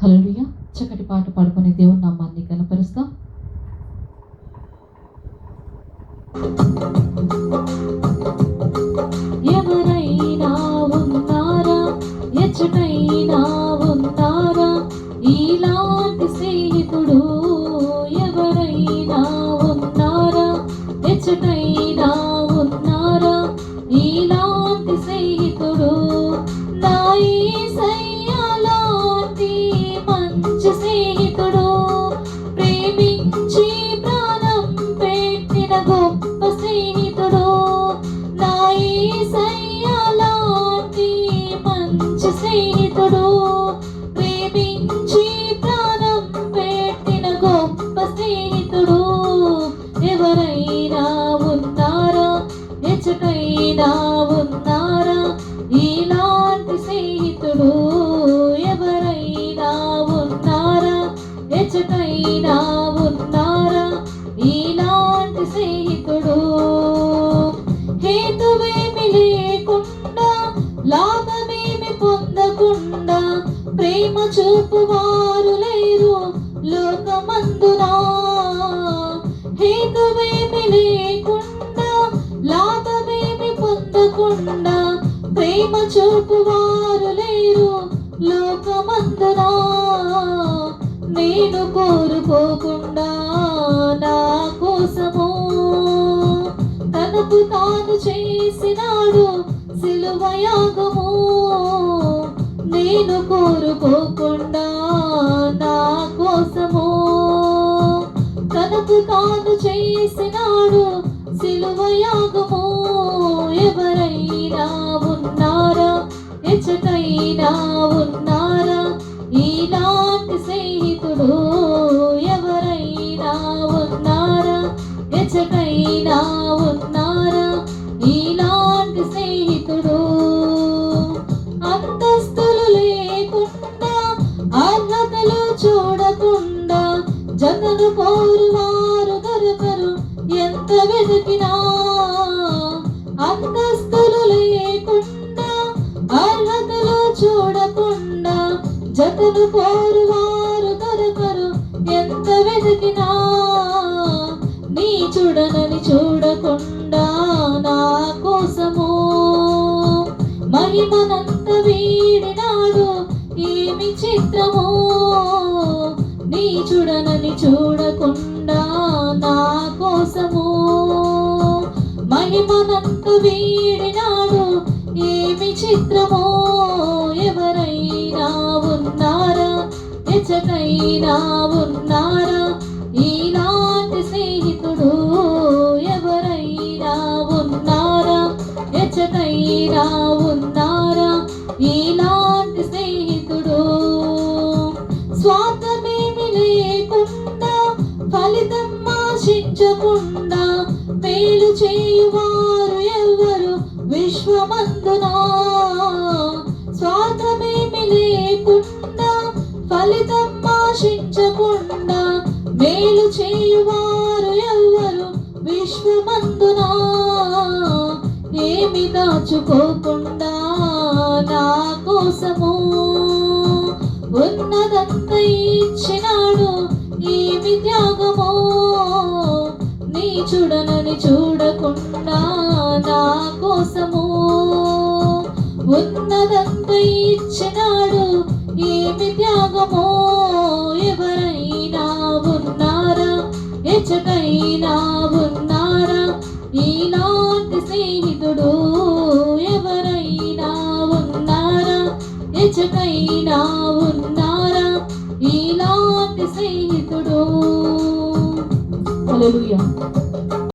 హల్లెలూయా. చక్కటి పాట పాడుకొని దేవుని నామాన్ని కనపరుస్తాం ఎవరైనా ఉన్నారా? ఎచ్చటైనా ఉన్నారా? ఇలా に届 పొందకుండా ప్రేమ చూపు వారు లేరు లోకమందునా? హేతువేమి లేకుండా లాభమేమి పొందకుండా ప్రేమ చూపువారు లేరు లోకమందునా? నేను కోరుకోకుండా నా కోసము? తనకు తాను చేసినాడు సిలువయాగము నేను కోరుకోకుండా నా కోసము తనకు తాను చేసినాడు సిలువయాగము ఎవరైనా ఉన్నారా? ఎచ్చటైనా ఉన్నారా మారు మారు దొరకరు ఎంత వెతికినా అంతస్తులు లేకుండా అర్హతలు చూడకుండా జతలు కోరు వారు దొరకరు ఎంత వెతికినా నీ చూడనని చూడకుండా నా కోసము. మహిమనంత వీడినాడు ఏమి చిత్రమో నీ చూడనని చూడ చూడకుండా నా కోసము. మహిమనంత వీడినాడు ఏమి చిత్రమో ఎవరైనా ఉన్నారా? ఎచ్చటైనా ఉన్నారా? ఈనాటి స్నేహితుడు ఎవరైనా ఉన్నారా? ఎచ్చటైనా ఉన్నారా? ఈనాటి స్నేహితుడు స్వార్థమేమి లేదు. మేలు చేయువారు ఎవ్వరు విశ్వమందునా? స్వార్థమేమి లేకుండా ఫలితం ఆశించకుండా మేలు చేయువారు ఎవ్వరు విశ్వమందునా? ఏమి దాచుకోకుండా నా కోసము? ఉన్నదంత ఇచ్చినాడు ఏమి త్యాగమో? నా కోసము. ఉన్నదంతా ఇచ్చినాడు ఏమి త్యాగమో ఎవరైనా ఉన్నారా? ఎచ్చటైనా ఉన్నారా? ఈనాటి స్నేహితుడు ఎవరైనా ఉన్నారా? ఎచ్చటైనా ఉన్నారా? ఈనాటి స్నేహితుడు. Hallelujah.